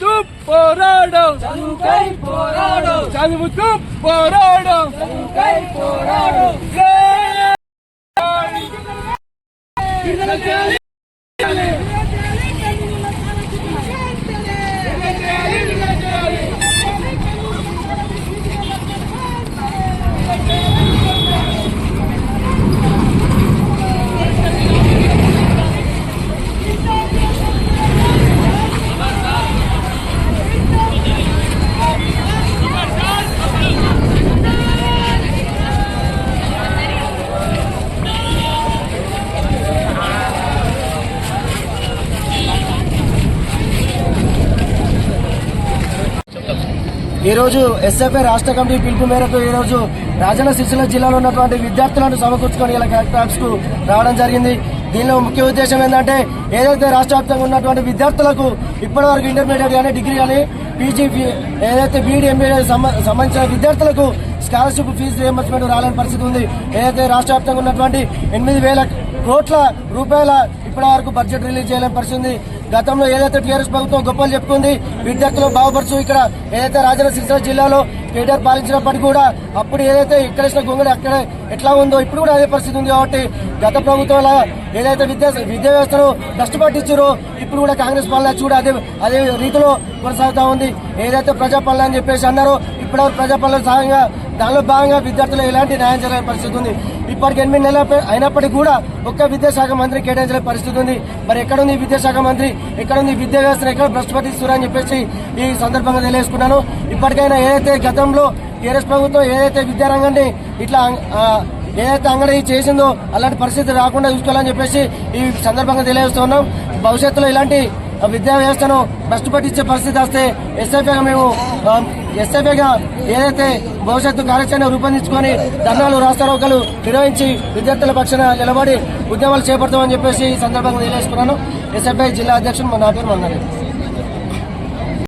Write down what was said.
చదువుతూ పోరాడం. చదువుకై పోరాడం. చదువుతూ పోరాడం. చదువుకై పోరాడం. ఈరోజు ఎస్ఎఫ్ఐ రాష్ట్ర కమిటీ పిలుపు మేరకు ఈ రోజు రాజన్న సిరిసిల్ల జిల్లాలో ఉన్నటువంటి విద్యార్థులను సమకూర్చుకొని ఇలా కలెక్టర్కు రావడం జరిగింది. దీనిలో ముఖ్య ఉద్దేశం ఏంటంటే ఏదైతే రాష్ట్ర వ్యాప్తంగా ఉన్నటువంటి విద్యార్థులకు ఇప్పటివరకు ఇంటర్మీడియట్ కానీ డిగ్రీ కానీ పీజీ ఏదైతే బీఈడీ ఎంబీఏ సంబంధించిన విద్యార్థులకు స్కాలర్షిప్ ఫీజు రియంబర్స్మెంట్ రాలేని పరిస్థితి ఉంది. ఏదైతే రాష్ట్ర వ్యాప్తంగా ఉన్నటువంటి ఎనిమిది వేల కోట్ల రూపాయల ఇప్పటి వరకు బడ్జెట్ రిలీజ్ చేయలేని పరిస్థితి గతంలో ఏదైతే టీఆర్ఎస్ ప్రభుత్వం గొప్పలు చెప్పుకుంది విద్యార్థులు బాగుపరచు ఇక్కడ ఏదైతే రాజన్న సిరిసిల్ల జిల్లాలో కేటీఆర్ పాలించినప్పటికీ కూడా అప్పుడు ఏదైతే ఇక్కడేసిన గొంగడి అక్కడ ఎట్లా ఉందో ఇప్పుడు కూడా అదే పరిస్థితి ఉంది కాబట్టి గత ప్రభుత్వం ఏదైతే విద్యా విద్యా వ్యవస్థను కష్టపట్టించారో ఇప్పుడు కూడా కాంగ్రెస్ పాలన కూడా అదే అదే రీతిలో కొనసాగుతా ఉంది. ఏదైతే ప్రజాపాలన అని చెప్పేసి అన్నారో ఇప్పటివరకు ప్రజాపాలన సహాయంగా దానిలో భాగంగా విద్యార్థులు ఎలాంటి న్యాయం జరిగే పరిస్థితి ఉంది? ఇప్పటికి ఎనిమిది నెలల అయినప్పటికీ కూడా ఒక్క విద్యాశాఖ మంత్రి కేటాయించలే పరిస్థితి ఉంది. మరి ఎక్కడుంది విద్యాశాఖ మంత్రి? ఎక్కడుంది విద్యా వ్యవస్థను ఎక్కడ భ్రష్టపట్టిస్తున్నారు అని చెప్పేసి ఈ సందర్భంగా తెలియజేసుకున్నాను. ఇప్పటికైనా ఏదైతే గతంలో టీఆర్ఎస్ ప్రభుత్వం ఏదైతే విద్యారంగాన్ని ఇట్లా ఏదైతే అంగడి చేసిందో అలాంటి పరిస్థితి రాకుండా చూసుకోవాలని చెప్పేసి ఈ సందర్భంగా తెలియజేస్తున్నాం భవిష్యత్తులో ఇలాంటి విద్యా వ్యవస్థను భ్రష్టుపట్టించే పరిస్థితి వస్తే ఎస్ఐపీగా మేము ఎస్ఐపీగా ఏదైతే భవిష్యత్తు కార్యాచరణ రూపొందించుకొని ధర్నాలు రాస్తారోకలు నిర్వహించి విద్యార్థుల పక్షాన నిలబడి ఉద్యమాలు చేపడతామని చెప్పేసి ఈ సందర్భంగా తెలియజేసుకున్నాను. ఎస్ఎఫ్ఐ జిల్లా అధ్యక్షుడు మా నా పేరు మన్నారెడ్డి